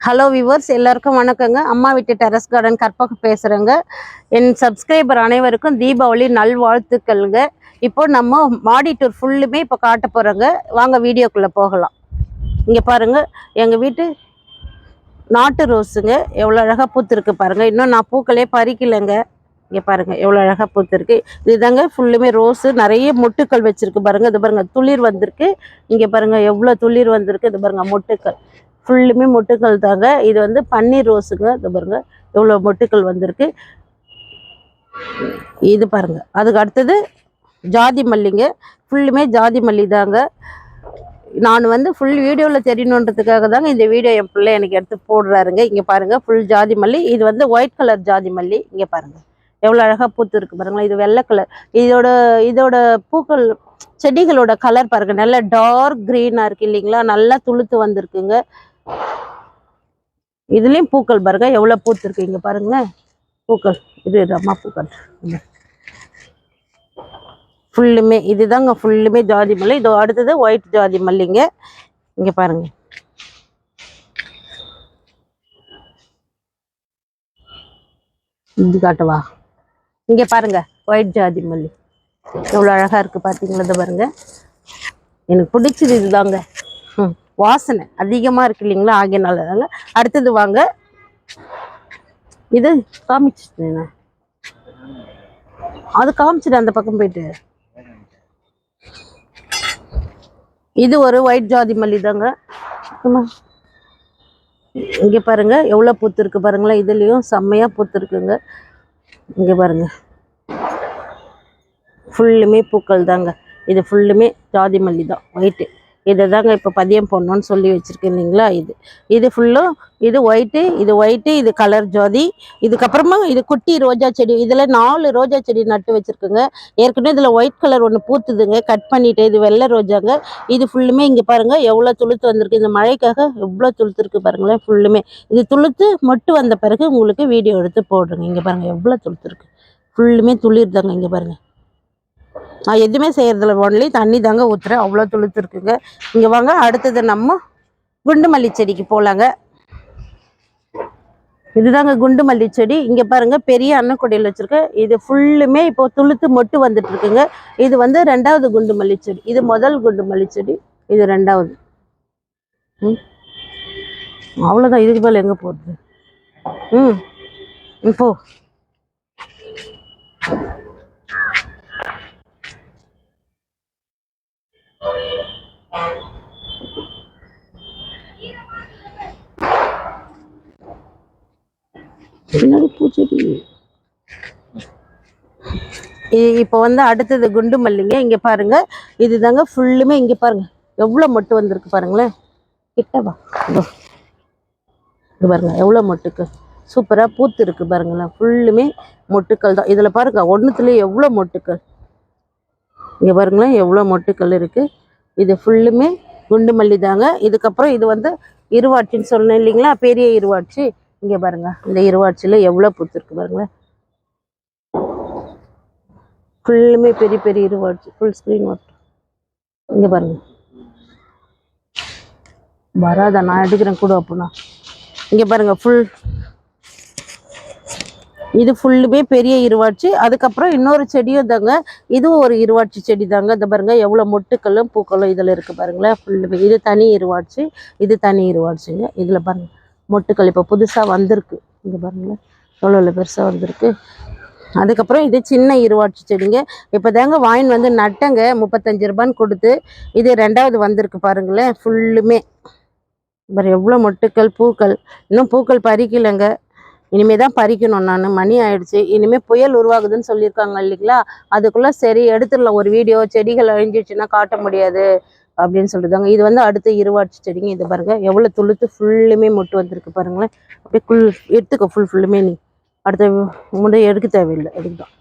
Hello viewers எல்லாருக்கும் வணக்கங்க. அம்மா வீட்டு டெரஸ் கார்டன் கற்பகம் பேசுகிறேங்க என் சப்ஸ்கிரைபர் அனைவருக்கும் தீபாவளி நல்வாழ்த்துக்கள்ங்க. இப்போ நம்ம மாடி டூர் ஃபுல்லுமே இப்போ காட்ட போகிறோங்க வாங்க வீடியோக்குள்ளே போகலாம். இங்கே பாருங்க எங்கள் வீட்டு நாட்டு ரோஸுங்க எவ்வளோ அழகாக பூத்துருக்கு பாருங்கள் இன்னும் நான் பூக்களே பறிக்கலைங்க. இங்கே பாருங்கள் எவ்வளோ அழகாக பூத்துருக்கு. இதுதாங்க ஃபுல்லுமே ரோஸு நிறைய மொட்டுக்கள் வச்சுருக்கு பாருங்கள் இது பாருங்கள் துளிர் வந்திருக்கு. இங்கே பாருங்கள் எவ்வளோ துளிர் வந்திருக்கு. இது பாருங்கள் மொட்டுக்கள். ஃபுல்லுமே மொட்டுக்கள் தாங்க. இது வந்து பன்னீர் ரோஸுங்க. இது பாருங்கள் எவ்வளோ மொட்டுக்கள் வந்திருக்கு. இது பாருங்கள் அதுக்கு அடுத்தது ஜாதி மல்லிங்க. ஃபுல்லுமே ஜாதி மல்லி தாங்க. நான் வந்து ஃபுல் வீடியோவில் தெரியணுன்றதுக்காக தாங்க இந்த வீடியோ என் பிள்ளை எனக்கு எடுத்து போடுறாருங்க. இங்கே பாருங்கள் ஃபுல் ஜாதி மல்லி. இது வந்து ஒயிட் கலர் ஜாதி மல்லி. இங்கே பாருங்கள் எவ்வளோ அழகாக பூத்து இருக்கு பாருங்களா இது வெள்ளை கலர் இதோட இதோட பூக்கள் செடிகளோட கலர் பாருங்க. நல்ல டார்க் க்ரீனாக இருக்கு இல்லைங்களா? நல்லா துளுத்து வந்திருக்குங்க. இதுலேயும் பூக்கள் பாருங்க. எவ்வளோ பூத்துருக்கு இங்கே பாருங்களேன். பூக்கள். இது இது அம்மா பூக்கள் ஃபுல்லுமே இதுதாங்க ஃபுல்லுமே ஜாதி மல்லி. இது அடுத்தது ஒயிட் ஜாதி மல்லிங்க. இங்கே பாருங்க. இது காட்டவா இங்கே பாருங்க ஒயிட் ஜாதி மல்லி. எவ்வளோ அழகா இருக்கு பார்த்தீங்களா இது பாருங்க. எனக்கு பிடிச்சது இதுதாங்க. ம் வாசனை அதிகமாக இருக்கு இல்லைங்களா? ஆகியனால தாங்க. அடுத்தது வாங்க. இது காமிச்சிட்டேன் அது காமிச்சிட்டு அந்த பக்கம் போயிட்டு. இது ஒரு ஒயிட் ஜாதி மல்லி தாங்க. இங்க பாருங்க எவ்வளவு பூத்து இருக்கு பாருங்களேன். இதுலயும் செம்மையா பூத்து இருக்குங்க. இங்கே பாருங்க. ஃபுல்லுமே பூக்கள் தாங்க இது ஃபுல்லுமே ஜாதி மல்லி தான் ஒயிட்டு இதை தாங்க இப்போ பதியம் போடணும்னு சொல்லி வச்சுருக்கேன் இல்லைங்களா? இது இது ஃபுல்லும் இது ஒயிட்டு இது ஒயிட்டு இது கலர் ஜோதி. இதுக்கப்புறமா இது குட்டி ரோஜா செடி இதில் நாலு ரோஜா செடி நட்டு வச்சுருக்குங்க. ஏற்கனவே இதில் ஒயிட் கலர் ஒன்று பூத்துதுங்க. கட் பண்ணிட்டு இது வெள்ளை ரோஜாங்க. இது ஃபுல்லுமே இங்கே பாருங்க எவ்வளோ துளுத்து வந்திருக்கு. இந்த மழைக்காக எவ்வளோ துளுத்துருக்கு பாருங்களேன் ஃபுல்லுமே இது துளுத்து மொட்டு வந்த பிறகு உங்களுக்கு வீடியோ எடுத்து போடுறேங்க. இங்கே பாருங்கள் எவ்வளோ துளுத்துருக்கு. ஃபுல்லுமே துளிர் தாங்க இங்கே பாருங்கள் நான் எதுவுமே செய்கிறதில்ல ஒன்லி தண்ணி தாங்க ஊற்றுறேன் அவ்வளோ துளுத்துருக்குங்க. இங்கே வாங்க. அடுத்தது நம்ம குண்டு மல்லி செடிக்கு போகலாங்க இதுதாங்க குண்டு மல்லி செடி. இங்கே பாருங்கள் பெரிய அன்னக்குடியில் வச்சுருக்கேன். இது ஃபுல்லுமே இப்போ துளுத்து மொட்டு வந்துட்டுருக்குங்க. இது வந்து ரெண்டாவது குண்டு மல்லி செடி. இது முதல் குண்டு மல்லி செடி. இது ரெண்டாவது. ம். அவ்வளோதான். இதுக்கு மேலே எங்கே போகுது ம். ம், போ. பின்னாடி பூச்செடி இ- இப்போ வந்து அடுத்தது குண்டு மல்லிங்க இங்க பாருங்க. இதுதாங்க ஃபுல்லுமே இங்க பாருங்க. எவ்வளவு மொட்டு வந்திருக்கு பாருங்களேன். கிட்டவா இது பாருங்க எவ்வளவு மொட்டுக்கு. சூப்பரா பூத்து இருக்கு பாருங்களேன். ஃபுல்லுமே மொட்டுக்கள் தான். இதுல பாருங்க ஒண்ணுத்துலயே எவ்வளவு மொட்டுக்கள். இங்க பாருங்களேன் எவ்வளவு மொட்டுக்கள் இருக்கு. இது ஃபுல்லுமே குண்டு மல்லி தாங்க. இதுக்கப்புறம் இது வந்து இருவாட்சின்னு சொன்னேன் இல்லைங்களா? பெரிய இருவாட்சி. இங்கே பாருங்க. இந்த இருவாட்சியில் எவ்வளோ பூத்துருக்கு பாருங்களேன் ஃபுல்லுமே பெரிய பெரிய இருவாட்சி. ஃபுல் ஸ்க்ரீன் ஒர்க் இங்கே பாருங்க. வராதா நான் எடுக்கிறேன். கூட அப்படின்னா இங்கே பாருங்க ஃபுல் இது ஃபுல்லுமே பெரிய இருவாட்சி அதுக்கப்புறம் இன்னொரு செடியும் தாங்க. இதுவும் ஒரு இருவாட்சி செடி தாங்க. இந்த பாருங்க எவ்வளோ மொட்டுக்களும் பூக்களும் இதில் இருக்கு பாருங்களேன். ஃபுல்லுமே இது தனி இருவாட்சி இது தனி இருவாட்சிங்க இதில் பாருங்க மொட்டுக்கள் இப்போ புதுசாக வந்திருக்கு. இங்கே பாருங்களேன் எவ்வளோ பெருசாக வந்திருக்கு. அதுக்கப்புறம் இது சின்ன இருவாட்சி செடிங்க. இப்போ தாங்க வாயின் வந்து நட்டங்க. முப்பத்தஞ்சு ரூபான்னு கொடுத்து இது ரெண்டாவது வந்திருக்கு பாருங்களேன். ஃபுல்லுமே பாரு எவ்வளோ மொட்டுக்கள் பூக்கள். இன்னும் பூக்கள் பறிக்கலைங்க. இனிமே தான் பறிக்கணும் நான். மணி ஆயிடுச்சு. இனிமேல் புயல் உருவாகுதுன்னு சொல்லியிருக்காங்க இல்லைங்களா? அதுக்குள்ளே சரி எடுத்துடலாம். ஒரு வீடியோ செடிகள் அழிஞ்சிடுச்சுன்னா காட்ட முடியாது அப்படின்னு சொல்லிட்டாங்க இது வந்து அடுத்த இருவாட்சி செடிங்க இது பாருங்க. எவ்வளோ துளுத்து ஃபுல்லுமே மொட்டு வந்திருக்கு பாருங்களேன். அப்படியே குள் எடுத்துக்கோ. ஃபுல் ஃபுல்லுமே நீ. அடுத்த முன்னாடி எடுக்க தேவையில்லை. எடுக்கலாம்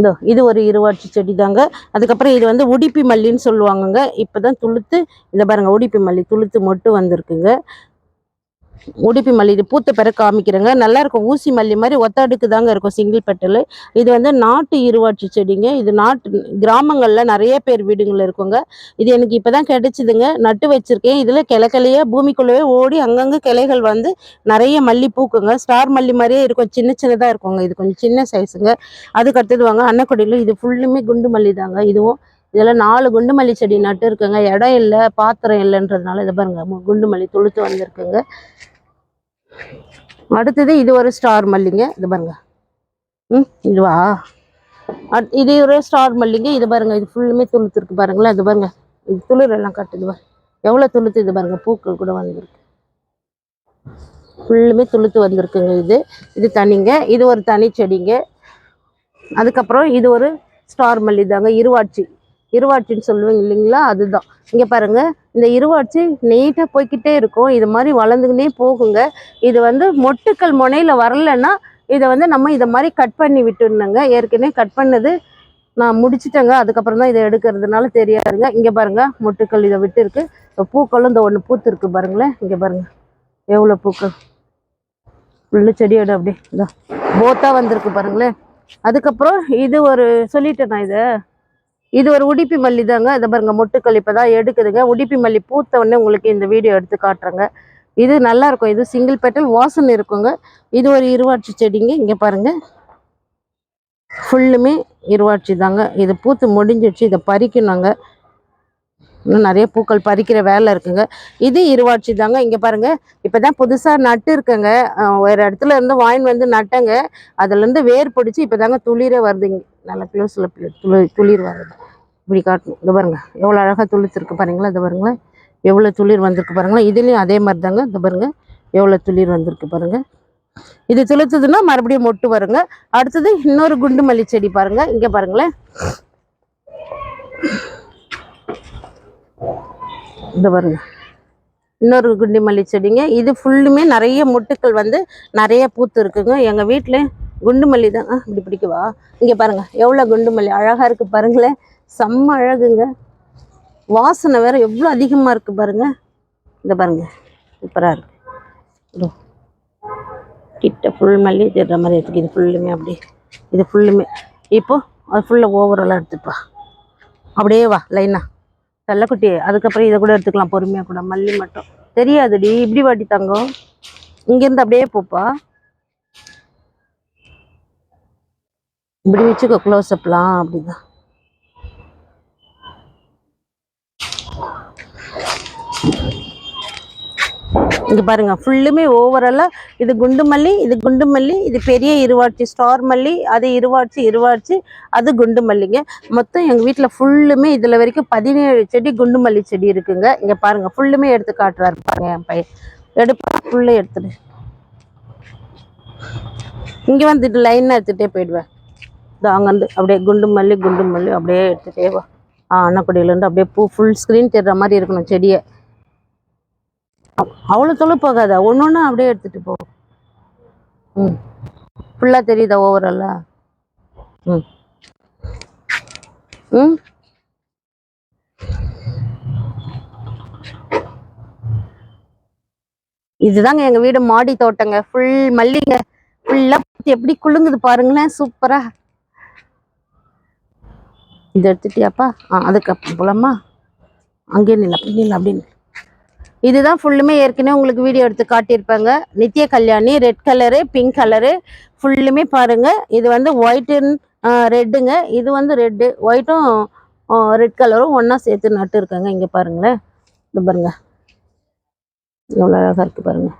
இதோ இது ஒரு இருவாட்சி செடி தாங்க. அதுக்கப்புறம் இது வந்து உடிப்பி மல்லின்னு சொல்லுவாங்கங்க. இப்போதான் துளுத்து இதை பாருங்க உடிப்பி மல்லி துளுத்து மொட்டு வந்திருக்குங்க. உடுப்பி மல்லி இது பூத்த பிற காமிக்கிறேங்க. நல்லா இருக்கும். ஊசி மல்லி மாதிரி ஒத்த அடுக்கு தாங்க இருக்கும் சிங்கிள் பெட்டல் இது வந்து நாட்டு இருவாட்சி செடிங்க. இது நாட்டு கிராமங்களில் நிறைய பேர் வீடுங்களில் இருக்குங்க. இது எனக்கு இப்போ தான் கிடைச்சிதுங்க. நட்டு வச்சிருக்கேன். இதில் கிளக்கிளையே பூமிக்குள்ளவே ஓடி அங்கங்கே கிளைகள் வந்து நிறைய மல்லி பூக்குங்க ஸ்டார் மல்லி மாதிரியே இருக்கும். சின்ன சின்னதாக இருக்குங்க. இது கொஞ்சம் சின்ன சைஸுங்க அதுக்கு அடுத்தது வாங்க. அன்னக்குடியில் இது ஃபுல்லுமே குண்டு மல்லி தாங்க. இதுவும் இதெல்லாம் நாலு குண்டு மல்லி செடி நட்டு இருக்குங்க. இடம் இல்லை பாத்திரம் இல்லைன்றதுனால இதை பாருங்க. குண்டு மல்லி துளுத்து வந்திருக்குங்க. அடுத்தது இது ஒரு ஸ்டார் மல்லிங்க இது பாருங்க. ம் இதுவா? அட்- இது ஒரு ஸ்டார் மல்லிங்க இது பாருங்க இது ஃபுல்லுமே துளுத்துருக்கு பாருங்களேன் இது பாருங்க. இது துளிர் எல்லாம் கட்டுது பாருங்க எவ்வளோ துளுத்து இது பாருங்க பூக்கள் கூட வந்திருக்கு. ஃபுல்லுமே துளுத்து வந்திருக்குங்க இது. இது தனிங்க இது ஒரு தனி செடிங்க. அதுக்கப்புறம் இது ஒரு ஸ்டார் மல்லி தாங்க இருவாட்சி இருவாட்சின்னு சொல்லுவீங்க இல்லைங்களா? அதுதான். இங்கே பாருங்க இந்த இருவாட்சி நீட்டாக போய்கிட்டே இருக்கும். இது மாதிரி வளர்ந்துக்கிட்டே போகுங்க. இது வந்து மொட்டுக்கள் முனையில் வரலைன்னா இதை வந்து நம்ம இதை மாதிரி கட் பண்ணி விட்டுருந்தோங்க ஏற்கனவே கட் பண்ணது நான் முடிச்சிட்டேங்க. அதுக்கப்புறம் தான் இதை எடுக்கிறதுனால தெரியாதுங்க. இங்கே பாருங்க மொட்டுக்கள் இதை விட்டு இருக்கு இப்போ பூக்களும் இந்த ஒன்று பூத்துருக்கு பாருங்களேன். இங்கே பாருங்கள் எவ்வளோ பூக்கள்? ஃபுல்லு செடியோட அப்படியே இதோ போத்தாக வந்திருக்கு பாருங்களேன். அதுக்கப்புறம் இது ஒரு சொல்லிட்டேன் நான் இதை? இது ஒரு உடிப்பி மல்லி தாங்க. இதை பாருங்க மொட்டுக்கள் இப்போ தான் எடுக்குதுங்க. உடிப்பி மல்லி பூத்த உடனே உங்களுக்கு இந்த வீடியோ எடுத்து காட்டுறேங்க. இது நல்லா இருக்கும். இது சிங்கிள் பெட்டல் வாசனை இருக்குங்க. இது ஒரு இருவாட்சி செடிங்க. இங்கே பாருங்க. ஃபுல்லுமே இருவாட்சி தாங்க. இது பூத்து முடிஞ்சிடுச்சு. இதை பறிக்கணுங்க. இன்னும் நிறைய பூக்கள் பறிக்கிற வேலை இருக்குங்க. இது இருவாட்சி தாங்க. இங்கே பாருங்க. இப்போதான் புதுசாக நட்டு இருக்கங்க. வேறு இடத்துல இருந்து வாயின் வந்து நட்டங்க. அதுலேருந்து வேர் பிடிச்சி இப்போ தாங்க துளிரே வருதுங்க நல்லா க்ளோஸில் துளி துளிர் வருது. இப்படி காட்டணும் இது பாருங்க. எவ்வளோ அழகாக துளிர்த்துருக்கு பாருங்களா. இது பாருங்களேன் எவ்வளோ துளிர் வந்திருக்கு பாருங்களா. இதுலேயும் அதே மாதிரி தாங்க. இது பாருங்க. எவ்வளோ துளிர் வந்திருக்கு பாருங்க. இது துளுத்துதுன்னா மறுபடியும் மொட்டு வருங்க. அடுத்தது இன்னொரு குண்டு மல்லி செடி பாருங்க. இங்கே பாருங்களேன். இது பாருங்க. இன்னொரு குண்டு மல்லி செடிங்க. இது ஃபுல்லுமே நிறைய மொட்டுக்கள் வந்து நிறைய பூத்து இருக்குங்க. எங்கள் வீட்டில் குண்டு மல்லி தான். ஆ, இப்படி பிடிக்கவா இங்கே பாருங்க. எவ்வளோ குண்டு மல்லி அழகாக இருக்கு பாருங்களேன். செம்ம அழகுங்க. வாசனை வேற எவ்வளோ அதிகமாக இருக்கு பாருங்க. இந்த பாருங்க. சூப்பராக இருக்கு. கிட்ட ஃபுல் மல்லி தேடுற மாதிரி இருக்குது இது ஃபுல்லுமே அப்படி இது ஃபுல்லுமே இப்போ அது ஃபுல்லாக ஓவராலாக எடுத்துப்பா அப்படியே வா லைனாக செல்லக்குட்டி அதுக்கப்புறம் இதை கூட எடுத்துக்கலாம் பொறுமையாக கூட. மல்லி மட்டும். தெரியாதுடி இப்படி வாட்டி தங்கம். இங்கேருந்து அப்படியே போப்பா. இப்படி வச்சுக்கோ க்ளோஸ் அப்லாம் அப்படிதான். இங்கே பாருங்கள் ஃபுல்லுமே ஓவராலாக இது குண்டு மல்லி இது குண்டு மல்லி இது பெரிய இருவாட்சி ஸ்டார் மல்லி அது இருவாட்சி இருவாட்சி அது குண்டு மல்லிங்க. மொத்தம் எங்கள் வீட்டில் ஃபுல்லுமே இதில் வரைக்கும் பதினேழு செடி குண்டு மல்லி செடி இருக்குங்க. இங்கே பாருங்கள் ஃபுல்லுமே எடுத்து காட்டுறாரு பாருங்க என் பையன். எடுப்பா ஃபுல்லே எடுத்துடு இங்கே வந்துட்டு லைனாக எடுத்துகிட்டே போயிடுவேன். இதோ அங்கேருந்து அப்படியே குண்டு மல்லி குண்டு மல்லி அப்படியே எடுத்துகிட்டே வா. ஆ அன்னக்குடியிலேருந்து அப்படியே பூ ஃபுல் ஸ்க்ரீன் தெரிற மாதிரி இருக்கணும் செடியை. அவ்வளோ தொலை போகாத. ஒன்று ஒன்று அப்படியே எடுத்துகிட்டு போ. ம். ஃபுல்லாக தெரியுதா ஓவராலா ம். ம். இதுதாங்க எங்கள் வீடு மாடி தோட்டங்க. ஃபுல் மல்லிங்க. ஃபுல்லாக எப்படி குலுங்குது பாருங்களேன். சூப்பரா இது எடுத்துட்டியாப்பா? ஆ அதுக்கு போலாமா? அங்கே நில்ல அப்படி நில்ல அப்படின்னு இதுதான் ஃபுல்லுமே ஏற்கனவே உங்களுக்கு வீடியோ எடுத்து காட்டியிருப்பாங்க. நித்ய கல்யாணி ரெட் கலரு பிங்க் கலரு ஃபுல்லுமே பாருங்க. இது வந்து ஒயிட் ரெட்டுங்க இது வந்து ரெட்டு ஒயிட்டும் ரெட் கலரும் ஒன்றா சேர்த்து நட்டு இருக்காங்க. இங்கே பாருங்களேன். இது பாருங்க. எவ்வளோ அழகாக இருக்குது பாருங்கள்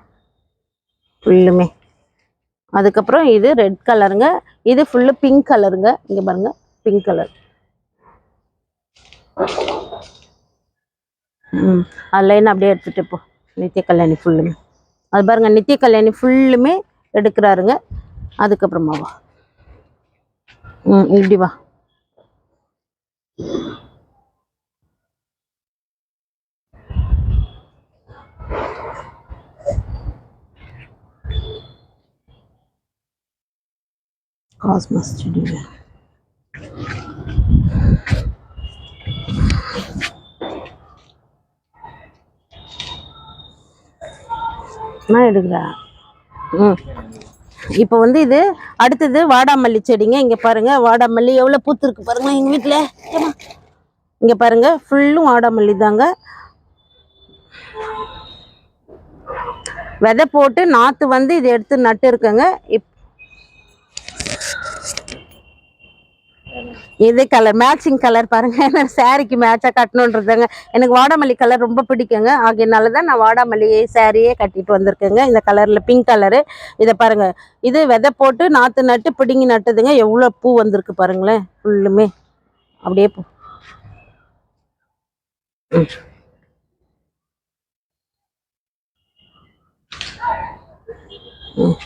ஃபுல்லுமே அதுக்கப்புறம் இது ரெட் கலருங்க இது ஃபுல்லு பிங்க் கலருங்க இங்கே பாருங்க. பிங்க் கலர் ம். அது லைன் அப்படியே எடுத்துட்டு போ. நித்திய கல்யாணி ஃபுல்லுமே அது பாருங்க நித்திய கல்யாணி ஃபுல்லுமே எடுக்கிறாருங்க. அதுக்கப்புறமா வா ம் இப்படி வா. காஸ்மஸ் செடிங்க நான் எடுக்கிறேன் ம். இப்போ வந்து இது அடுத்தது வாடாமல்லி செடிங்க. இங்கே பாருங்க வாடாமல்லி எவ்வளோ பூத்துருக்கு பாருங்க எங்கள் வீட்டில் இங்கே பாருங்க ஃபுல்லும் வாடாமல்லி தாங்க. விதை போட்டு நாற்று வந்து இதை எடுத்து நட்டு இருக்கேங்க. இப் இது கலர் மேட்சிங் கலர் பாருங்க. நான் சாரிக்கு மேட்சாக கட்டணுன்றதுங்க எனக்கு வாடாமல்லி கலர் ரொம்ப பிடிக்குங்க. ஆகையினால தான் நான் வாடாமல்லி சாரியே கட்டிட்டு வந்திருக்கேங்க. இந்த கலரில் பிங்க் கலரு இதை பாருங்க. இது விதை போட்டு நாற்று நட்டு பிடுங்கி நட்டுதுங்க. எவ்வளோ பூ வந்திருக்கு பாருங்களேன். ஃபுல்லுமே. அப்படியே பூ. ம்.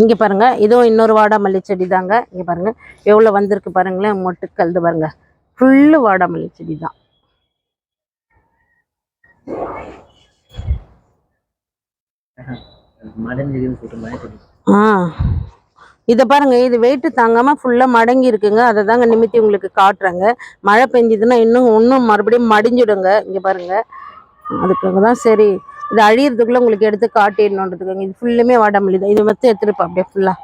இங்கே பாருங்கள் பாருங்க. இதுவும் இன்னொரு வாடாமல்லி செடி தாங்க. இங்கே பாருங்கள் எவ்வளோ வந்திருக்கு பாருங்களேன். மொட்டுக்கள் இது பாருங்கள் ஃபுல்லு வாடாமல்லி செடி தான். ஆ. இதை பாருங்க. இது வெயிட்டு தாங்காம ஃபுல்லா மடங்கி இருக்குங்க. அதை தாங்க நிமித்தி உங்களுக்கு காட்டுறேங்க. மழை பெஞ்சதுன்னா இன்னும் இன்னும் மறுபடியும் மடிஞ்சிடுங்க. இங்க பாருங்க. அதுக்காக தான் சரி. இது அழியறதுக்குள்ள உங்களுக்கு எடுத்து காட்டிடணுன்றதுக்காங்க இது ஃபுல்லுமே வாடாமல்லி தான். இது மட்டும் எடுத்துருப்பா அப்படியே ஃபுல்லா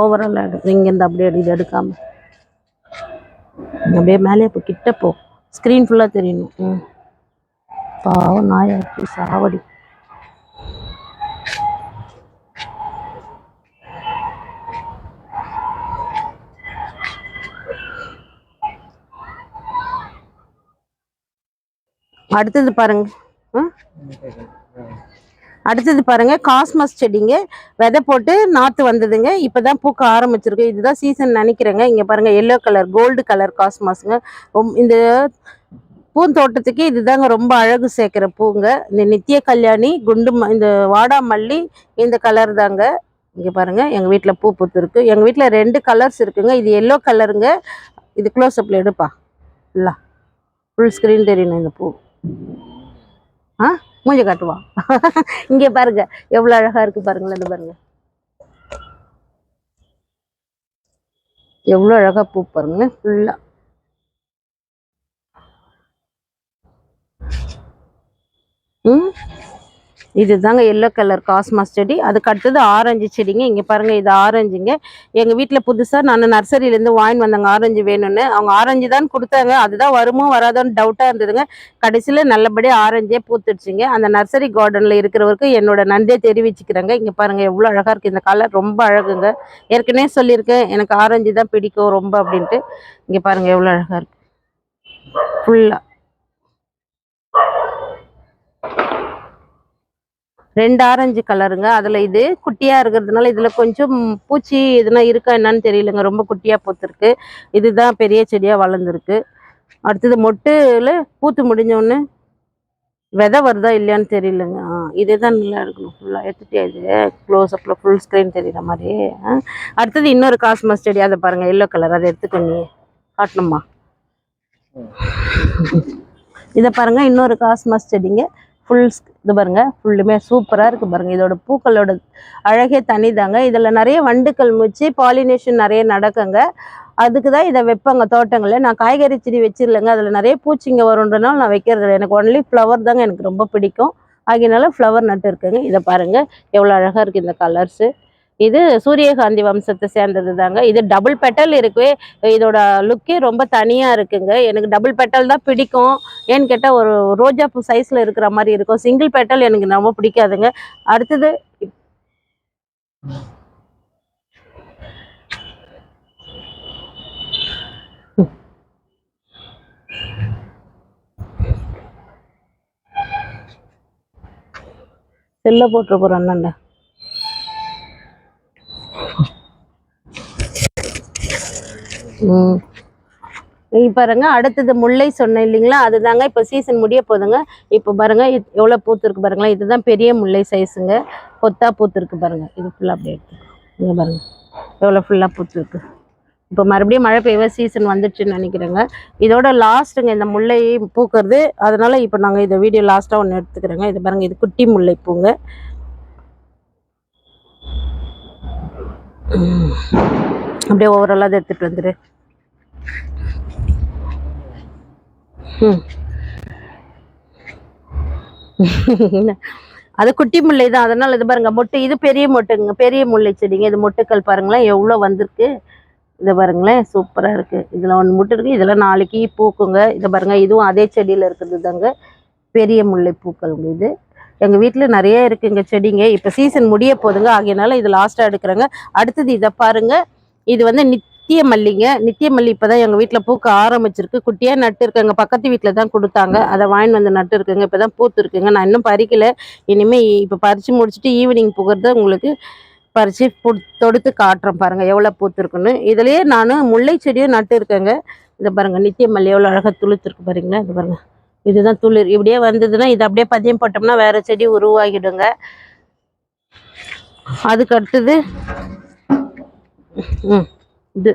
ஓவரால் இங்கேருந்து அப்படியே இது எடுக்காம. அப்படியே மேலே இப்போ கிட்ட போ. ஸ்க்ரீன் ஃபுல்லாக தெரியணும். ம். பாவம் நாயாச்சு சாவடி. அடுத்தது பாருங்கள் அடுத்தது பாருங்க காஸ்மஸ் செடிங்க. விதை போட்டு நாற்று வந்ததுங்க. இப்பதான் பூக்க ஆரம்பிச்சிருக்கு. இதுதான் சீசன் நினைக்கிறேங்க. இங்க பாருங்க எல்லோ கலர் கோல்டு கலர் காஸ்மாஸ்ங்க. ரொம் இந்த பூந்தோட்டத்துக்கு இதுதாங்க ரொம்ப அழகு சேர்க்குற பூங்க. இந்த நித்திய கல்யாணி குண்டு ம- இந்த வாடாமல்லி இந்த கலர் தாங்க. இங்கே பாருங்க எங்கள் வீட்டில் பூ பூத்துருக்கு. எங்கள் வீட்டில் ரெண்டு கலர்ஸ் இருக்குங்க. இது எல்லோ கலருங்க இது க்ளோஸ் அப்ல எடுப்பா. இல்லை. ஃபுல் ஸ்க்ரீன் தெரியணும் இந்த பூ. ஆ? மூஞ்சி காட்டுவா? இங்கே பாருங்க. எவ்வளோ அழகா இருக்கு பாருங்களேன் இந்த பாருங்க. எவ்வளோ அழகா பூ பாருங்க ஃபுல்லா ம்? இதுதாங்க எல்லோ கலர் காஸ்மாஸ் செடி. அதுக்கு அடுத்தது ஆரஞ்சு செடிங்க. இங்கே பாருங்கள் இது ஆரஞ்சுங்க. எங்கள் வீட்டில் புதுசாக நான் நர்சரியிலேருந்து வாங்கி வந்தாங்க. ஆரஞ்சு வேணும்னு. அவங்க ஆரஞ்சு தான் கொடுத்தாங்க. அதுதான் வருமோ வராதோன்னு டவுட்டாக இருந்ததுங்க. கடைசியில் நல்லபடியாக ஆரஞ்சே பூத்துடுச்சுங்க. அந்த நர்சரி கார்டனில் இருக்கிறவருக்கு என்னோட நன்றியை தெரிவிச்சுக்கிறேங்க. இங்கே பாருங்கள் எவ்வளோ அழகாக இருக்குது இந்த கலர் ரொம்ப அழகுங்க. ஏற்கனவே சொல்லியிருக்கேன். எனக்கு ஆரஞ்சு தான் பிடிக்கும் ரொம்ப அப்படின்ட்டு. இங்கே பாருங்கள் எவ்வளோ அழகாக இருக்குது ஃபுல்லாக ரெண்டு ஆரஞ்சு கலருங்க. அதில் இது குட்டியாக இருக்கிறதுனால இதில் கொஞ்சம் பூச்சி எதுனா இருக்கா என்னன்னு தெரியலங்க. ரொம்ப குட்டியாக பூத்துருக்கு. இதுதான் பெரிய செடியாக வளர்ந்துருக்கு. அடுத்தது மொட்டில் பூத்து முடிஞ்ச விதை வருதா இல்லையான்னு தெரியலங்க. ஆ இதே தான் நல்லா இருக்கணும். ஃபுல்லாக எடுத்துகிட்டே இது க்ளோஸ் அப்பில் ஃபுல் ஸ்க்ரீன் தெரியுற மாதிரி. ஆ. அடுத்தது இன்னொரு காஸ்மஸ் செடி. அதை பாருங்கள் எல்லோ கலர் அதை எடுத்துக்கோ காட்டணுமா? இதை பாருங்க. இன்னொரு காஸ்மஸ் செடிங்க. ஃபுல் இது பாருங்க ஃபுல்லுமே சூப்பராக இருக்குது பாருங்க. இதோட பூக்களோட அழகே தனிதாங்க. இதில் நிறைய வண்டுக்கள் முச்சு பாலினேஷன் நிறைய நடக்குங்க. அதுக்கு தான் இதை வைப்பாங்க தோட்டங்களில். நான் காய்கறி செடி வச்சிடலைங்க அதில் நிறைய பூச்சிங்க வரும்ன்றனால நான் வைக்கிறது இல்லை. எனக்கு ஒன்லி ஃப்ளவர் தாங்க எனக்கு ரொம்ப பிடிக்கும். ஆகையினால ஃப்ளவர் நட்டு இருக்குங்க. இதை பாருங்கள் எவ்வளோ அழகாக இருக்குது இந்த கலர்ஸு இது சூரியகாந்தி வம்சத்தை சேர்ந்தது தாங்க இது டபுள் பெட்டல் இருக்கு இதோட லுக்கே ரொம்ப தனியாக இருக்குங்க. எனக்கு டபுள் பெட்டல் தான் பிடிக்கும். ஏன்னு கேட்டால் ஒரு ரோஜா பூ சைஸில் இருக்கிற மாதிரி இருக்கும். சிங்கிள் பெட்டல் எனக்கு ரொம்ப பிடிக்காதுங்க. அடுத்தது செல்ல போட்டு போகிறோம் அண்ணாண்ட ம் இங்க பாருங்க அடுத்தது முல்லை சொன்னேன் இல்லைங்களா? அதுதாங்க இப்போ சீசன் முடிய போதுங்க. இப்போ பாருங்க இது எவ்வளோ பூத்துருக்கு பாருங்களேன். இதுதான் பெரிய முல்லை சைஸுங்க கொத்தா பூத்துருக்கு பாருங்க. இது ஃபுல்லாக அப்படியே இங்கே பாருங்க. எவ்வளோ ஃபுல்லாக பூத்துருக்கு இப்போ மறுபடியும் மழை பெய்வ சீசன் வந்துடுச்சுன்னு நினைக்கிறேங்க. இதோட லாஸ்ட்டுங்க இந்த முல்லை பூக்கிறது. அதனால இப்போ நாங்கள் இதை வீடியோ லாஸ்ட்டாக ஒன்று எடுத்துக்கிறோங்க. இது பாருங்க இது குட்டி முல்லை பூங்க. அப்படியே ஓவராலாக அதை எடுத்துகிட்டு வந்துடு ம். அது குட்டி முல்லை தான். அதனால இது பாருங்க மொட்டு இது பெரிய மொட்டுங்க. பெரிய முல்லை செடிங்க. இது மொட்டுக்கள் பாருங்களேன் எவ்வளோ வந்திருக்கு. இதை பாருங்களேன் சூப்பராக இருக்குது இதில் ஒன்று முட்டு இருக்குது இதெல்லாம் நாளைக்கு பூக்குங்க. இதை பாருங்க இதுவும் அதே செடியில் இருக்கிறது தாங்க பெரிய முல்லை பூக்கள்ங்க இது. எங்கள் வீட்டில் நிறைய இருக்குங்க செடிங்க. இப்போ சீசன் முடிய போதுங்க. ஆகையனால இது லாஸ்ட்டாக எடுக்கிறேங்க. அடுத்தது இதை பாருங்கள் இது வந்து நித்திய மல்லிங்க. நித்திய மல்லி இப்போ தான் எங்கள் வீட்டில் பூக்க ஆரம்பிச்சிருக்கு. குட்டியாக நட்டு இருக்குங்க பக்கத்து வீட்டில் தான் கொடுத்தாங்க. அதை வாங்கி வந்து நட்டு இருக்குங்க. இப்போ தான் பூத்து இருக்குங்க. நான் இன்னும் பறிக்கல. இனிமேல் இப்போ பறித்து முடிச்சுட்டு ஈவினிங் புகிறத உங்களுக்கு பறித்து பு தொடுத்து காட்டுறேன் பாருங்கள் எவ்வளோ பூத்துருக்குன்னு. இதுலேயே நான் முல்லை செடியும் நட்டு இருக்கேங்க. இதை பாருங்கள் நித்திய மல்லி எவ்வளோ அழகாக துளுத்துருக்கு பாருங்களா. இது பாருங்க. இதுதான் துளிர். இப்படியே வந்ததுன்னா இது அப்படியே பதியம் போட்டோம்னா வேற செடி உருவாகிடுங்க. அதுக்கு அடுத்தது இது.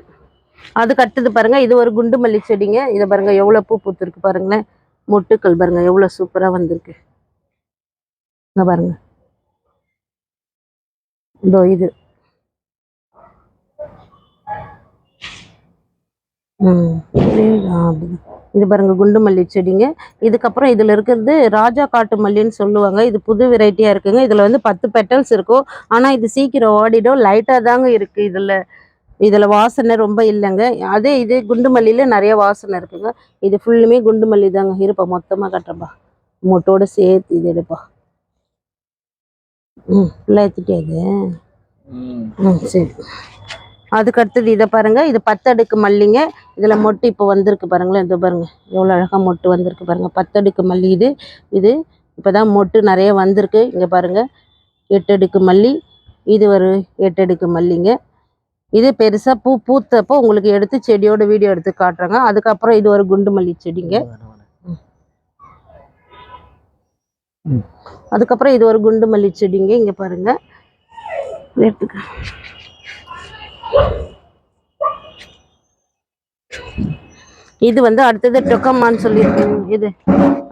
அதுக்கு அடுத்தது பாருங்கள் இது ஒரு குண்டு மல்லி செடிங்க. இதை பாருங்கள் எவ்வளோ பூ பூத்துருக்கு பாருங்களேன். மொட்டுக்கள் பாருங்கள் எவ்வளோ சூப்பராக வந்திருக்கு. இங்கே பாருங்கள் இதோ இது. ம். அப்படிதான். இது பாருங்க குண்டு மல்லி செடிங்க. இதுக்கப்புறம் இதில் இருக்கிறது ராஜா காட்டு மல்லின்னு சொல்லுவாங்க. இது புது வெரைட்டியாக இருக்குங்க. இதில் வந்து பத்து பெட்டல்ஸ் இருக்கும். ஆனால் இது சீக்கிரம் ஓடிடும். லைட்டாக தாங்க இருக்குது இதில். இதில் வாசனை ரொம்ப இல்லைங்க. அதே இது குண்டு மல்லியில் நிறைய வாசனை இருக்குங்க. இது ஃபுல்லுமே குண்டு மல்லி தாங்க. இருப்பா மொத்தமாக கட்டுறப்பா. மொட்டோட சேர்த்து இது எடுப்பா. ம் ஃபுல்லாக எடுத்துட்டே இது? ம். சரி. அதுக்கு அடுத்தது இதை பாருங்க. இது பத்தடுக்கு மல்லிங்க. இதில் மொட்டு இப்போ வந்திருக்கு பாருங்களேன். இது பாருங்க. எவ்வளோ அழகாக மொட்டு வந்திருக்கு பாருங்கள் பத்தடுக்கு மல்லி இது. இது இப்போ தான் மொட்டு நிறைய வந்திருக்கு. இங்கே பாருங்க. எட்டடுக்கு மல்லி. இது ஒரு எட்டடுக்கு மல்லிங்க. இது பெருசாக பூ பூத்தப்போ உங்களுக்கு எடுத்து செடியோட வீடியோ எடுத்து காட்டுறாங்க. அதுக்கப்புறம் இது ஒரு குண்டு மல்லி செடிங்க. அதுக்கப்புறம் இது ஒரு குண்டு மல்லி செடிங்க. இங்கே பாருங்க. எடுத்துக்க. இது வந்து அடுத்தது டொக்கம்மான்னு சொல்லியிருக்கேன். இது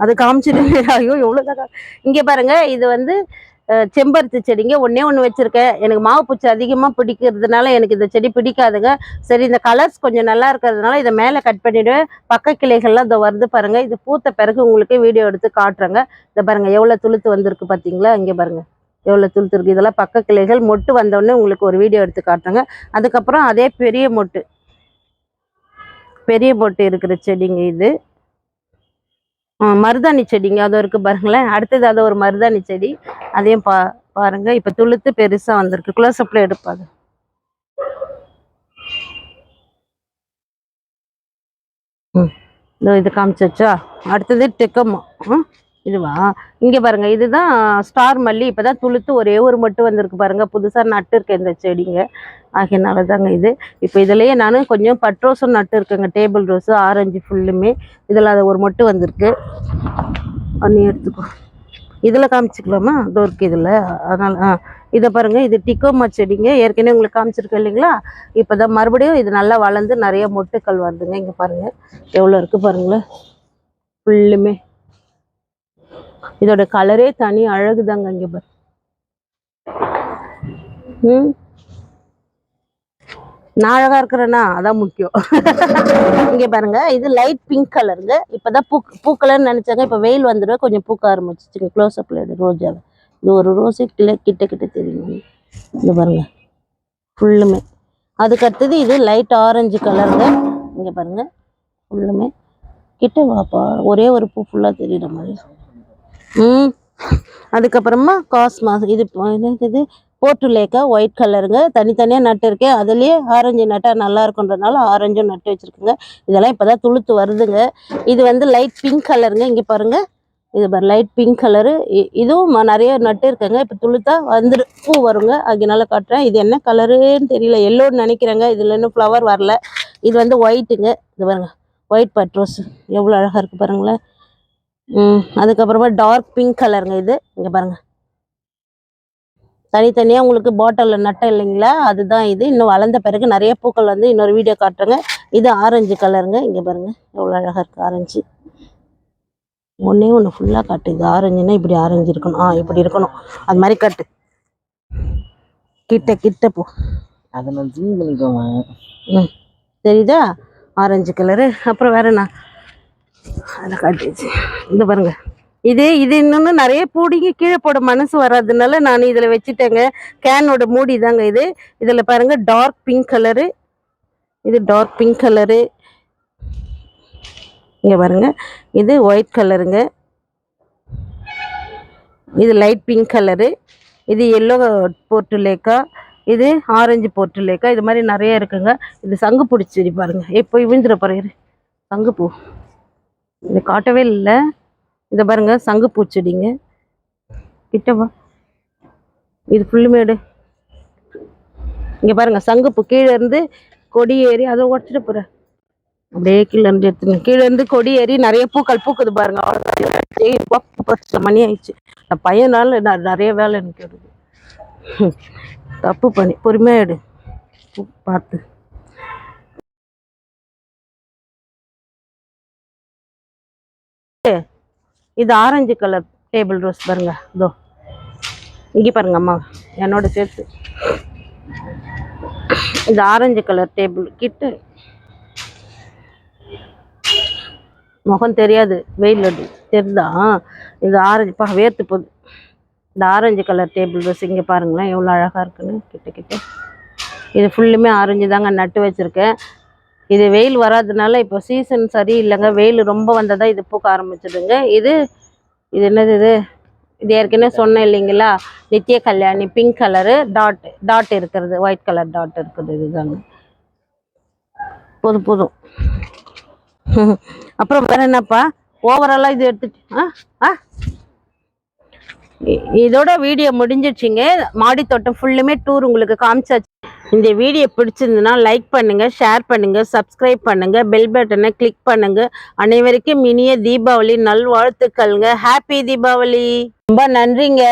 அது காமிச்சிட்டு ஐயோ எவ்வளோ இங்கே பாருங்க இது வந்து செம்பருத்தி செடிங்க. ஒன்றே ஒன்று வச்சிருக்கேன். எனக்கு மாவு பூச்சி அதிகமாக பிடிக்கிறதுனால எனக்கு இந்த செடி பிடிக்காதுங்க. சரி இந்த கலர்ஸ் கொஞ்சம் நல்லா இருக்கிறதுனால இதை மேலே கட் பண்ணிவிடுவேன் பக்க கிளைகள்லாம் இதை வருது பாருங்க. இது பூத்த பிறகு உங்களுக்கு வீடியோ எடுத்து காட்டுறேங்க. இதை பாருங்க எவ்வளோ துளுத்து வந்திருக்கு பார்த்தீங்களா இங்கே பாருங்க. எவ்வளோ துளுத்து இருக்குது இதெல்லாம் பக்க கிளைகள். மொட்டு வந்தோடனே உங்களுக்கு ஒரு வீடியோ எடுத்து காட்டுறேங்க. அதுக்கப்புறம் அதே பெரிய மொட்டு. பெரிய போட்டு இருக்கிற செடிங்க இது. ஆ, மருதாணி செடிங்க. அது இருக்கு பாருங்களேன். அடுத்தது அது ஒரு மருதாணி செடி. அதையும் பா பாருங்க. இப்போ துளுத்து பெருசா வந்திருக்கு. க்ளோஸ்அப்ல எடுப்பாது ம். இதோ இது காமிச்சா அடுத்தது டெக்கம்மா ம். இதுவா? இங்கே பாருங்க இதுதான் ஸ்டார் மல்லி. இப்போ தான் துளுத்து ஒரே ஒரு மட்டும் வந்திருக்கு பாருங்க. புதுசாக நட்டு இருக்கேன் இந்த செடிங்க. ஆகையனால தாங்க இது. இப்போ இதுலேயே நான் கொஞ்சம் பட் ரோஸும் நட்டு இருக்கேங்க. டேபிள் ரோஸு ஆரஞ்சு ஃபுல்லுமே. இதில் அதை ஒரு மொட்டு வந்திருக்கு. நீ எடுத்துக்கோ. இதில் காமிச்சிக்கலாமா? இதோ இதில். அதனால் ஆ. இதை பாருங்கள் இது டிக்கோமா செடிங்க. ஏற்கனவே உங்களுக்கு காமிச்சிருக்கேன் இல்லைங்களா? இப்போ தான் மறுபடியும் இது நல்லா வளர்ந்து நிறைய மொட்டுக்கள் வருதுங்க. இங்கே பாருங்கள் எவ்வளோ இருக்குது பாருங்களேன். ஃபுல்லுமே. இதோட கலரே தனி அழகுதாங்க இங்கே பாரு. ம்? நான் அழகா இருக்கிறேன்னா அதான் முக்கியம். இங்க பாருங்க இது லைட் பிங்க் கலருங்க இப்பதான் பூ பூக்கலன்னு நினைச்சாங்க இப்ப வெயில் வந்துடும் கொஞ்சம் பூக்க ஆரம்பிச்சிச்சுங்க க்ளோஸ் அப்ல இது ரோஜாவை. இது ஒரு ரோஸே கிளே கிட்ட கிட்ட தெரியும். இந்த பாருங்க ஃபுல்லுமே அதுக்கு அடுத்தது இது லைட் ஆரஞ்சு கலருங்க இங்க பாருங்க ஃபுல்லுமே கிட்ட வாப்பா ஒரே ஒரு பூ ஃபுல்லா தெரியுற மாதிரி. அதுக்கப்புறமா காஸ்மாஸ் இது இது? போர்ட்டுலேக்கா ஒயிட் கலருங்க. தனித்தனியாக நட்டு இருக்கேன். அதுலேயே ஆரஞ்சு நட்டால் நல்லா இருக்குன்றதுனால ஆரஞ்சும் நட்டு வச்சுருக்குங்க. இதெல்லாம் இப்போ தான் துளுத்து வருதுங்க. இது வந்து லைட் பிங்க் கலருங்க. இங்கே பாருங்க. இது பாரு லைட் பிங்க் கலரு. இதுவும் நிறைய நட்டு இருக்கேங்க. இப்போ துளுத்தா வந்துரு பூ வருங்க. அதனால காட்டுறேன். இது என்ன கலருன்னு தெரியல. எல்லோன்னு நினைக்கிறேங்க. இதில் இன்னும் ஃப்ளவர் வரல. இது வந்து ஒயிட்டுங்க இது பாருங்க. ஒயிட் பட்ரோஸ் எவ்வளோ அழகாக இருக்குது பாருங்களேன். அதுக்கப்புறமா டார்க் பிங்க் கலருங்க இது. இங்கே பாருங்க. தனித்தனியாக உங்களுக்கு பாட்டிலில் நட்டை இல்லைங்களா? அதுதான் இது. இன்னும் வளர்ந்த பிறகு நிறைய பூக்கள் வந்து இன்னொரு வீடியோ காட்டுறேங்க. இது ஆரஞ்சு கலருங்க இங்கே பாருங்க. எவ்வளோ அழகாக இருக்குது ஆரஞ்சு ஒன்றே ஒன்று ஃபுல்லாக காட்டு. இது ஆரஞ்சுன்னா இப்படி ஆரஞ்சு இருக்கணும். ஆ இப்படி இருக்கணும். அது மாதிரி காட்டு. கிட்ட கிட்ட போ. அதை நான் ஜூம் பண்ணிக்கோமா ம் தெரியுதா? ஆரஞ்சு கலரு அப்புறம் வேற என்ன? அதில் காட்டிச்சு இந்த பாருங்க. இது இது இன்னொன்னு நிறைய பூடிங்க கீழே போட மனசு வராதனால நான் இதில் வச்சுட்டேங்க. கேனோட மூடி தாங்க இது. இதில் பாருங்க டார்க் பிங்க் கலரு இது டார்க் பிங்க் கலரு இங்கே பாருங்க. இது ஒயிட் கலருங்க இது லைட் பிங்க் கலரு இது எல்லோ போர்ட்டுலேக்கா இது ஆரஞ்சு போர்ட்டுலேக்கா இது மாதிரி நிறைய இருக்குங்க. இது சங்கு பிடிச்சி பாருங்கள் எப்போ விழுந்துட பாருங்க சங்குப்பூ இது காட்டவே இல்லை. இதை பாருங்க சங்கு பூச்செடிங்க. கிட்டவா இது புல்லுமேடு இங்கே பாருங்க சங்குப்பூ கீழே இருந்து கொடி ஏறி அதை உடச்சிட்டு போகிறேன் அப்படியே கீழே இருந்து எடுத்துங்க கீழே இருந்து கொடி ஏறி நிறைய பூக்கள் பூக்குது பாருங்க. அவ்வளோதான் மணி ஆயிடுச்சு. நான் பையனால நான் நிறைய வேலை எனக்கு தப்பு பண்ணி பொறுமையாக எடு. பார்த்து. இது ஆரஞ்சு கலர் டேபிள் ரோஸ் பாருங்க. இதோ இங்கே பாருங்க அம்மா என்னோட சேர்த்து. இது ஆரஞ்சு கலர் டேபிள் கிட்ட. முகம் தெரியாது வெயில் அடி தெரியுதா இது ஆரஞ்சு பா வேர்த்து போகுது இந்த ஆரஞ்சு கலர் டேபிள் ரோஸ் இங்கே பாருங்களேன் எவ்வளோ அழகாக இருக்குன்னு கிட்ட கிட்ட. இது ஃபுல்லுமே ஆரஞ்சு தாங்க நட்டு வச்சுருக்கேன். இது வெயில் வராதனால இப்போ சீசன் சரியில்லைங்க. வெயில் ரொம்ப வந்ததா இது பூக்க ஆரம்பிச்சிடுங்க இது இது என்னது இது? இது ஏற்கனவே சொன்னேன் இல்லைங்களா? நித்திய கல்யாணி பிங்க் கலரு டாட் டாட் இருக்கிறது. ஒயிட் கலர் டாட் இருக்குது இதுதாங்க. போதும் போதும். அப்புறம் வேற என்னப்பா? ஓவராலாக இது எடுத்து ஆ ஆ? இதோட வீடியோ முடிஞ்சிடுச்சிங்க. மாடி தோட்டம் ஃபுல்லுமே டூர் உங்களுக்கு காமிச்சாச்சு. இந்த வீடியோ பிடிச்சிருந்ததுன்னா லைக் பண்ணுங்கள் ஷேர் பண்ணுங்கள் சப்ஸ்கிரைப் பண்ணுங்கள் பெல் பட்டனை கிளிக் பண்ணுங்கள் அனைவருக்கும் இனிய தீபாவளி நல்வாழ்த்துக்கள்ங்க. ஹாப்பி தீபாவளி. ரொம்ப நன்றிங்க.